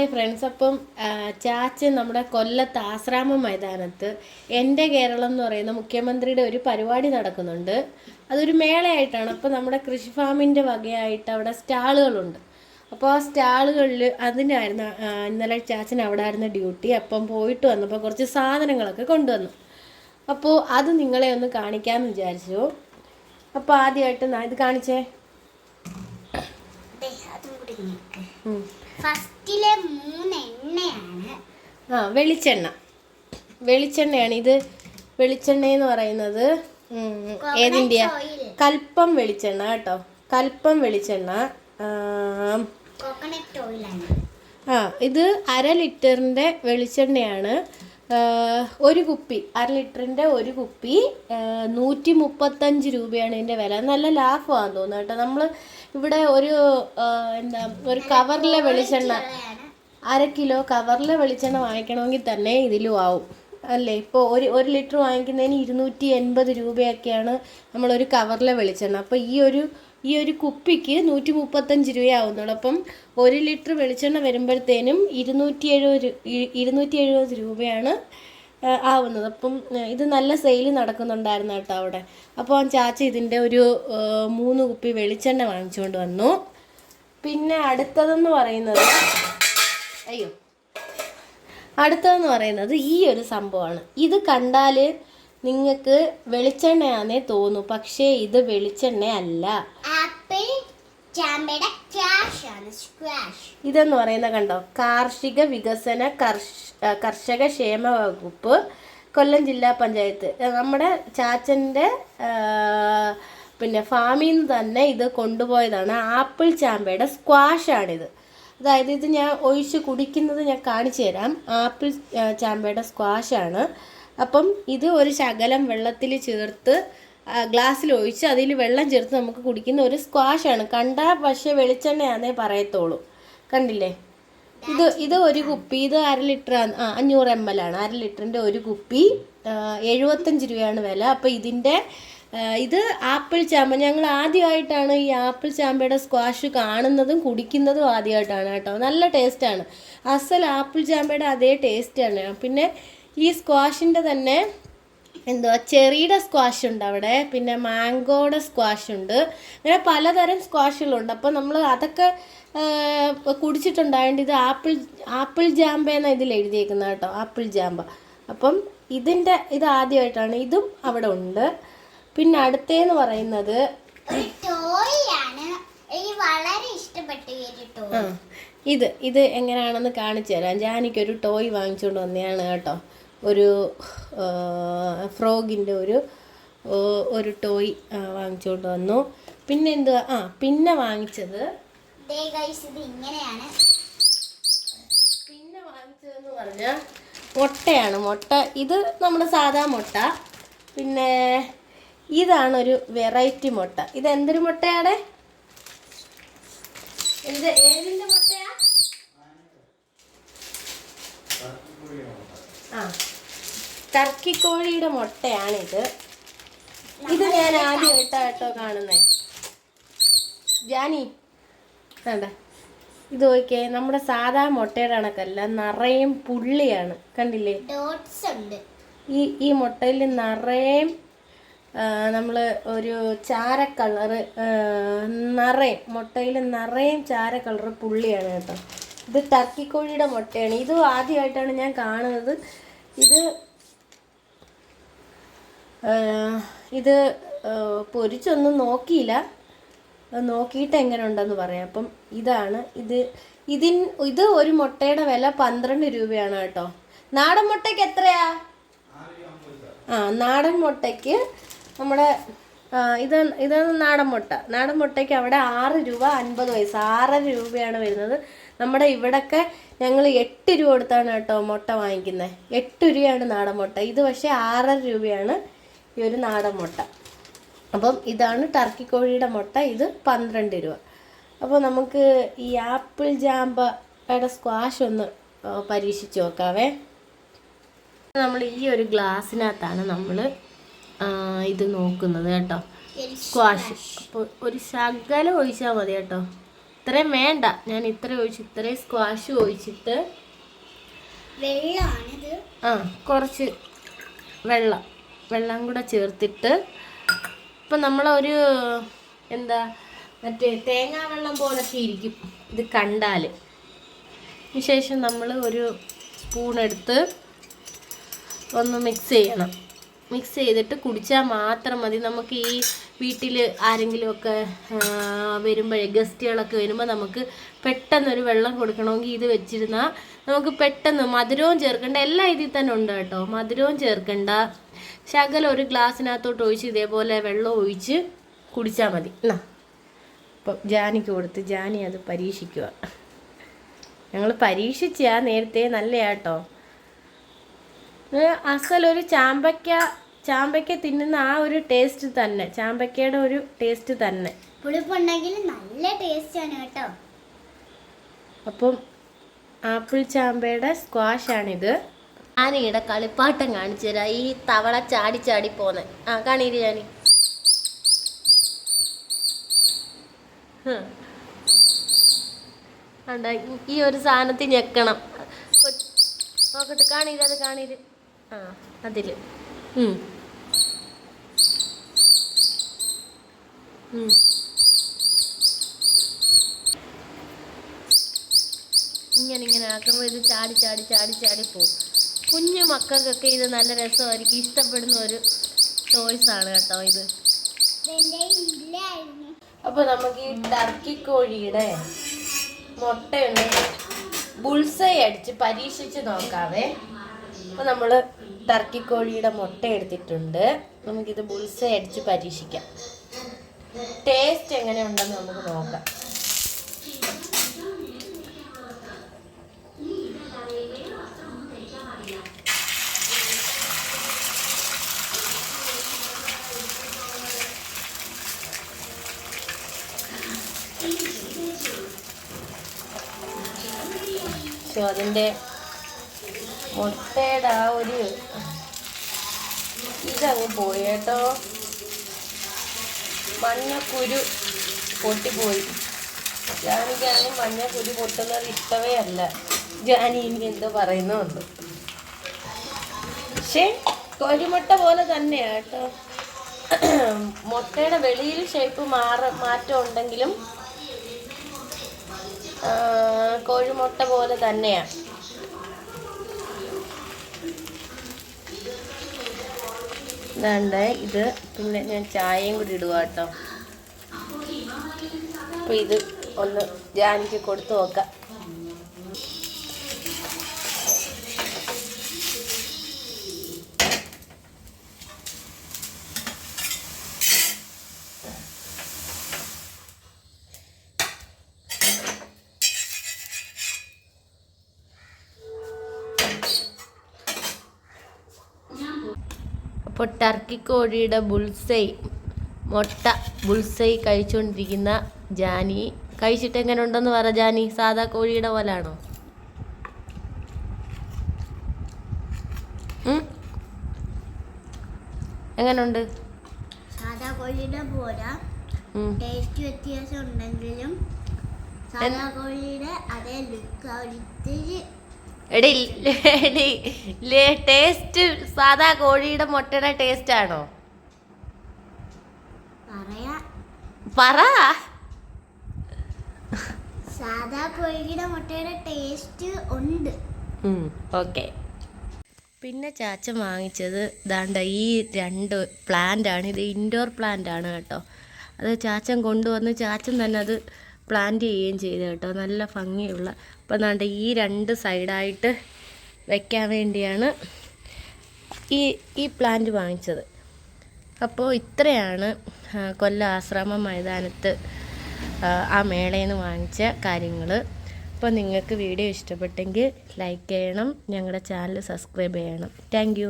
Hi friends. അപ്പം ചാച്ച് നമ്മുടെ കൊല്ലത്ത് ആശ്രാമ മൈതാനത്ത് എന്റെ കേരളം എന്ന് പറയുന്ന മുഖ്യമന്ത്രിയുടെ ഒരു പരിപാടി നടക്കുന്നുണ്ട്. അതൊരു മേളയായിട്ടാണ്. അപ്പോൾ നമ്മുടെ കൃഷി ഫാമിന്റെ വകയായിട്ട് അവിടെ സ്റ്റാളുകളുണ്ട്. അപ്പോൾ ആ സ്റ്റാളുകളിൽ അതിനായിരുന്നു ഇന്നലെ ചാച്ചൻ അവിടെ ആയിരുന്നു ഡ്യൂട്ടി. അപ്പം പോയിട്ട് വന്നപ്പോൾ കുറച്ച് സാധനങ്ങളൊക്കെ കൊണ്ടുവന്നു. അപ്പോൾ അത് നിങ്ങളെ ഒന്ന് കാണിക്കാമെന്ന് വിചാരിച്ചു. അപ്പോൾ ആദ്യമായിട്ട് ഇത് കാണിച്ചേ. അതും കൂടി. ഫസ്റ്റിലെ മൂന്ന് എണ്ണയാണ് ആ വെളിച്ചെണ്ണ. വെളിച്ചെണ്ണയാണ് ഇത്. വെളിച്ചെണ്ണ എന്ന് പറയുന്നത് ഏതിന്റെയാ കൽപ്പം വെളിച്ചെണ്ണ കേട്ടോ. കൽപ്പം വെളിച്ചെണ്ണ. കോക്കനട്ട് ഓയിലാണ് ആ ഇത് അര ലിറ്ററിന്റെ വെളിച്ചെണ്ണയാണ്. ഒരു കുപ്പി അര ലിറ്ററിന്റെ ഒരു കുപ്പി നൂറ്റി മുപ്പത്തഞ്ച് രൂപയാണ് ഇതിന്റെ വില. നല്ല ലാഭമാണെന്ന് തോന്നുന്നു കേട്ടോ. നമ്മൾ ഇവിടെ ഒരു എന്താ ഒരു കവറിലെ വെളിച്ചെണ്ണ അര കിലോ കവറിലെ വെളിച്ചെണ്ണ വാങ്ങിക്കണമെങ്കിൽ തന്നെ ഇതിലും ആവും. അല്ലേ? ഇപ്പോൾ ഒരു ഒരു ലിറ്റർ വാങ്ങിക്കുന്നതിന് ഇരുന്നൂറ്റി എൺപത് രൂപയൊക്കെയാണ് നമ്മളൊരു കവറിലെ വെളിച്ചെണ്ണ. അപ്പോൾ ഈ ഒരു ഈ ഒരു കുപ്പിക്ക് നൂറ്റി മുപ്പത്തഞ്ച് രൂപയാവുന്നുള്ളൂ അപ്പം ഒരു ലിറ്റർ വെളിച്ചെണ്ണ വരുമ്പോഴത്തേനും ഇരുന്നൂറ്റി എഴുപത് ഇരുന്നൂറ്റി എഴുപത് രൂപയാണ് ആവുന്നത്. അപ്പം ഇത് നല്ല സെയിൽ നടക്കുന്നുണ്ടായിരുന്നു കേട്ടോ അവിടെ. അപ്പോൾ ആ ചാച്ച ഇതിന്റെ ഒരു മൂന്ന് കുപ്പി വെളിച്ചെണ്ണ വാങ്ങിച്ചുകൊണ്ട് വന്നു. പിന്നെ അടുത്തതെന്ന് പറയുന്നത് അയ്യോ അടുത്തതെന്ന് പറയുന്നത് ഈ ഒരു സംഭവമാണ്. ഇത് കണ്ടാൽ നിങ്ങൾക്ക് വെളിച്ചെണ്ണയാന്നേ തോന്നു പക്ഷേ ഇത് വെളിച്ചെണ്ണ അല്ല ഇതെന്ന് പറയുന്ന കണ്ടോ? കാർഷിക വികസന കർഷ കർഷക ക്ഷേമ വകുപ്പ് കൊല്ലം ജില്ലാ പഞ്ചായത്ത്. നമ്മുടെ ചാച്ചന്റെ പിന്നെ ഫാമിൽ നിന്ന് തന്നെ ഇത് കൊണ്ടുപോയതാണ് ആപ്പിൾ ചാമ്പയുടെ സ്ക്വാഷാണിത്. അതായത് ഇത് ഞാൻ ഒഴിച്ച് കുടിക്കുന്നത് ഞാൻ കാണിച്ചു തരാം. ആപ്പിൾ ചാമ്പയുടെ സ്ക്വാഷ് സ്ക്വാഷാണ്. അപ്പം ഇത് ഒരു ശകലം വെള്ളത്തിൽ ചേർത്ത് ഗ്ലാസ്സിൽ ഒഴിച്ച് അതിൽ വെള്ളം ചേർത്ത് നമുക്ക് കുടിക്കുന്ന ഒരു സ്ക്വാഷാണ്. കണ്ടാൽ പക്ഷേ വെളിച്ചെണ്ണയാണെന്നേ പറയത്തുള്ളൂ. കണ്ടില്ലേ? ഇത് ഇത് ഒരു കുപ്പി ഇത് അര ലിറ്റർ ആ അഞ്ഞൂറ് എം എൽ ആണ്. അര ലിറ്ററിന്റെ ഒരു കുപ്പി എഴുപത്തഞ്ച് രൂപയാണ് വില. അപ്പോൾ ഇതിന്റെ ഇത് ആപ്പിൾ ചാമ്പ. ഞങ്ങൾ ആദ്യമായിട്ടാണ് ഈ ആപ്പിൾ ചാമ്പയുടെ സ്ക്വാഷ് കാണുന്നതും കുടിക്കുന്നതും ആദ്യമായിട്ടാണ് കേട്ടോ. നല്ല ടേസ്റ്റാണ്. അസൽ ആപ്പിൾ ചാമ്പയുടെ അതേ ടേസ്റ്റാണ് പിന്നെ ഈ സ്ക്വാഷിന്റെ തന്നെ എന്തുവാ ചെറിയുടെ സ്ക്വാഷ് ഉണ്ട് അവിടെ പിന്നെ മാംഗോയുടെ സ്ക്വാഷ് ഉണ്ട്. അങ്ങനെ പലതരം സ്ക്വാഷുകളുണ്ട് അപ്പോൾ നമ്മൾ അതൊക്കെ കുടിച്ചിട്ടുണ്ടായത് ഇത് ആപ്പിൾ ആപ്പിൾ ജാമ്പ എന്നാണ് ഇതിൽ എഴുതിയേക്കുന്നത് കേട്ടോ ആപ്പിൾ ജാമ്പ. അപ്പം ഇതിന്റെ ഇത് ആദ്യമായിട്ടാണ് ഇതും അവിടെ ഉണ്ട്. പിന്നെ അടുത്തേന്ന് പറയുന്നത് ഇത് ഇത് എങ്ങനെയാണെന്ന് കാണിച്ചു തരാം. ജാനിക്കൊരു ടോയ് വാങ്ങിച്ചുകൊണ്ട് വന്നതാണ് കേട്ടോ. ഒരു ഫ്രോഗിന്റെ ഒരു ഒരു ടോയ് വാങ്ങിച്ചുകൊണ്ട് വന്നു. പിന്നെ എന്തുവാ? ആ പിന്നെ വാങ്ങിച്ചത്. ഇങ്ങനെയാണ്. പിന്നെ വാങ്ങിച്ചതെന്ന് പറഞ്ഞാൽ മുട്ടയാണ്. മുട്ട ഇത് നമ്മുടെ സാധാ മുട്ട. പിന്നെ ഇതാണ് ഒരു വെറൈറ്റി മുട്ട. ഇത് എന്തൊരു മുട്ടയാണ്? എന്ത് ഏതിന്റെ മുട്ടയാ? ആ. ടർക്കി കോഴിയുടെ മുട്ടയാണിത്. ഇത് ഞാൻ ആദ്യമായിട്ടാ കേട്ടോ കാണുന്നേ. ജാനി വേണ്ട. ഇത് നോക്കിയേ നമ്മുടെ സാധാ മുട്ടയുടെ കണക്കല്ല നിറയും പുള്ളിയാണ്. കണ്ടില്ലേ? ഈ ഈ മുട്ടയിൽ നിറയും നമ്മൾ ഒരു ചാര കളറ് നിറയും മുട്ടയിൽ നിറയും ചാര കളറ് പുള്ളിയാണ് കേട്ടോ. ഇത് ടർക്കിക്കോഴിയുടെ മുട്ടയാണ്. ഇതും ആദ്യമായിട്ടാണ് ഞാൻ കാണുന്നത്. ഇത് ഇത് പൊരിച്ചൊന്നും നോക്കിയില്ല. നോക്കിയിട്ട് എങ്ങനെ ഉണ്ടെന്ന് പറയാം. അപ്പം ഇതാണ് ഇത് ഇതിൻ ഇത് ഒരു മുട്ടയുടെ വില പന്ത്രണ്ട് രൂപയാണ് കേട്ടോ. നാടൻ മുട്ടയ്ക്ക് എത്രയാ? ആ നാടൻ മുട്ടയ്ക്ക് നമ്മുടെ ഇത് ഇത് നാടൻ മുട്ട. നാടൻ മുട്ടയ്ക്ക് അവിടെ ആറ് രൂപ അൻപത് പൈസ. ആറര രൂപയാണ് വരുന്നത്. നമ്മുടെ ഇവിടൊക്കെ ഞങ്ങൾ എട്ട് രൂപ കൊടുത്താണ് കേട്ടോ മുട്ട വാങ്ങിക്കുന്നത് എട്ട് രൂപയാണ് നാടൻ മുട്ട. ഇത് പക്ഷേ ആറര രൂപയാണ്. ഈ ഒരു നാടൻ മുട്ട. അപ്പം ഇതാണ് ടർക്കി കോഴിയുടെ മുട്ട ഇത് പന്ത്രണ്ട് രൂപ. അപ്പോൾ നമുക്ക് ഈ ആപ്പിൾ ജാമ്പയുടെ സ്ക്വാഷ് ഒന്ന് പരീക്ഷിച്ച് നോക്കാവേ. നമ്മൾ ഈ ഒരു ഗ്ലാസ്സിനകത്താണ് നമ്മൾ ഇത് നോക്കുന്നത് കേട്ടോ. സ്ക്വാഷ് അപ്പോൾ ഒരു ശകലം ഒഴിച്ചാൽ മതി കേട്ടോ. ഇത്രയും വേണ്ട. ഞാൻ ഇത്ര ഒഴിച്ച് ഇത്രയും സ്ക്വാഷ് ഒഴിച്ചിട്ട് ആ കുറച്ച് വെള്ളം. വെള്ളം കൂടെ ചേർത്തിട്ട് ഇപ്പം നമ്മളൊരു എന്താ മറ്റേ തേങ്ങാ വെള്ളം പോലൊക്കെ ഇരിക്കും. ഇത് കണ്ടാൽ ശേഷം നമ്മൾ ഒരു സ്പൂൺ എടുത്ത് ഒന്ന് മിക്സ് ചെയ്യണം. മിക്സ് ചെയ്തിട്ട് കുടിച്ചാൽ മാത്രം മതി. നമുക്ക് ഈ വീട്ടിൽ ആരെങ്കിലുമൊക്കെ വരുമ്പോഴേ ഗസ്റ്റുകളൊക്കെ വരുമ്പോൾ നമുക്ക് പെട്ടെന്നൊരു വെള്ളം കൊടുക്കണമെങ്കിൽ ഇത് വെച്ചിരുന്നാൽ നമുക്ക് പെട്ടെന്ന് മധുരവും ചേർക്കേണ്ട. എല്ലാം ഇതിൽ തന്നെ ഉണ്ട് കേട്ടോ. മധുരവും ചേർക്കണ്ട. ശകലം ഒരു ഗ്ലാസ്സിനകത്തോട്ട് ഒഴിച്ച് ഇതേപോലെ വെള്ളം ഒഴിച്ച് കുടിച്ചാൽ മതി. എന്നാ അപ്പം ജാനിക്ക് കൊടുത്ത് ജാനി അത് പരീക്ഷിക്കുക ഞങ്ങൾ പരീക്ഷിച്ച നേരത്തെ നല്ലയാട്ടോ. ഇത് അസലൊരു ചാമ്പയ്ക്ക ചാമ്പയ്ക്ക തിന്നുന്ന ആ ഒരു ടേസ്റ്റ് തന്നെ. ചാമ്പയ്ക്കയുടെ ഒരു ടേസ്റ്റ് തന്നെ. പുളിപ്പുണ്ടെങ്കിൽ നല്ല ടേസ്റ്റ് ആണ് കേട്ടോ. അപ്പം ആപ്പിൾ ചാമ്പയുടെ സ്ക്വാഷാണിത് ഞാനിവിടെ കളിപ്പാട്ടം കാണിച്ചു തരാം. ഈ തവള ചാടി ചാടി പോന്നെ. ആ കാണീര് ഞാൻ ഈ ഒരു സാധനത്തിൽ ഞെക്കണം. നോക്കട്ടെ കാണീര് അത് കാണീര് ആ അതിൽ. ഇങ്ങനെ ഇങ്ങനെ ആക്കുമ്പോൾ ഇത് ചാടി ചാടി ചാടി ചാടി പോകും കുഞ്ഞു മക്കൾക്കൊക്കെ ഇത് നല്ല രസമായിരിക്കും. ഇഷ്ടപ്പെടുന്ന ഒരു ടോയ്സ് ആണ് കേട്ടോ ഇത്. അപ്പൊ നമുക്ക് ഈ ടർക്കി കോഴിയുടെ മുട്ടയൊന്ന് ബുൾസൈ അടിച്ച് പരീക്ഷിച്ച് നോക്കാവേ. അപ്പൊ നമ്മൾ ടർക്കി കോഴിയുടെ മുട്ട എടുത്തിട്ടുണ്ട്. നമുക്കിത് ബുൾസൈ അടിച്ച് പരീക്ഷിക്കാം. ടേസ്റ്റ് എങ്ങനെയുണ്ടെന്ന് നമുക്ക് നോക്കാം. പക്ഷെ അതിന്റെ മുട്ടയുടെ ആ ഒരു ഇതങ്ങ് പോയി കേട്ടോ. മഞ്ഞക്കുരു പൊട്ടിപ്പോയി. ജാനിക്കാണെങ്കിൽ മഞ്ഞക്കുരു പൊട്ടുന്നത് ഇഷ്ടമേ അല്ല. ജാനി ഇനി എന്തോ പറയുന്നുണ്ട് പക്ഷേ കോഴിമുട്ട പോലെ തന്നെയാണ് കേട്ടോ. മുട്ടയുടെ വെളിയിൽ ഷേപ്പ് മാറ മാറ്റം ഉണ്ടെങ്കിലും കോഴിമുട്ട പോലെ തന്നെയാണ് ഇതാണ്ട് ഇത് പിന്നെ ഞാൻ ചായയും കൂടി ഇടുക കേട്ടോ. അപ്പൊ ഇത് ഒന്ന് ജാനിക്ക് കൊടുത്തു നോക്കാം. അപ്പോൾ ടർക്കി കോഴിയുടെ ബുൾസൈ മുട്ട ബുൾസൈ കഴിച്ചുകൊണ്ടിരിക്കുന്ന ജാനി. കഴിച്ചിട്ട് എങ്ങനെ ഉണ്ടെന്ന് പറ ജാനി. സാധാ കോഴിയുടെ പോലാണോ? ആണോ എങ്ങനുണ്ട്? സാധാ കോഴിയുടെ പോരാ. ഉം. ടേസ്റ്റ് വ്യത്യാസം ഉണ്ടെങ്കിലും സാധാ കോഴിയുടെ അതേ ലുക്ക് ഒരിത്തിരി എടി എടി ടേസ്റ്റ് സാധാ കോഴിയുടെ മുട്ടയുടെ ടേസ്റ്റ് ആണോ? പറ. സാധാ കോഴിയുടെ മുട്ടയുടെ ടേസ്റ്റ് ഉണ്ട്. ഓക്കെ പിന്നെ ചാച്ച വാങ്ങിച്ചത് ദാണ്ട ഈ രണ്ട് പ്ലാന്റ് ആണ്. ഇത് ഇൻഡോർ പ്ലാന്റ് ആണ് കേട്ടോ. അത് ചാച്ചൻ കൊണ്ടുവന്ന് ചാച്ചൻ തന്നെ അത് പ്ലാന്റ് ചെയ്യുകയും ചെയ്തു കേട്ടോ. നല്ല ഭംഗിയുള്ള അപ്പം ദാണ്ട ഈ രണ്ട് സൈഡായിട്ട് വയ്ക്കാൻ വേണ്ടിയാണ് ഈ ഈ പ്ലാന്റ് വാങ്ങിച്ചത്. അപ്പോൾ ഇത്രയാണ് കൊല്ല ആശ്രമ മൈതാനത്ത് ആ മേളയിൽ നിന്ന് വാങ്ങിച്ച കാര്യങ്ങൾ അപ്പോൾ നിങ്ങൾക്ക് വീഡിയോ ഇഷ്ടപ്പെട്ടെങ്കിൽ ലൈക്ക് ചെയ്യണം ഞങ്ങളുടെ ചാനൽ സബ്സ്ക്രൈബ് ചെയ്യണം. താങ്ക്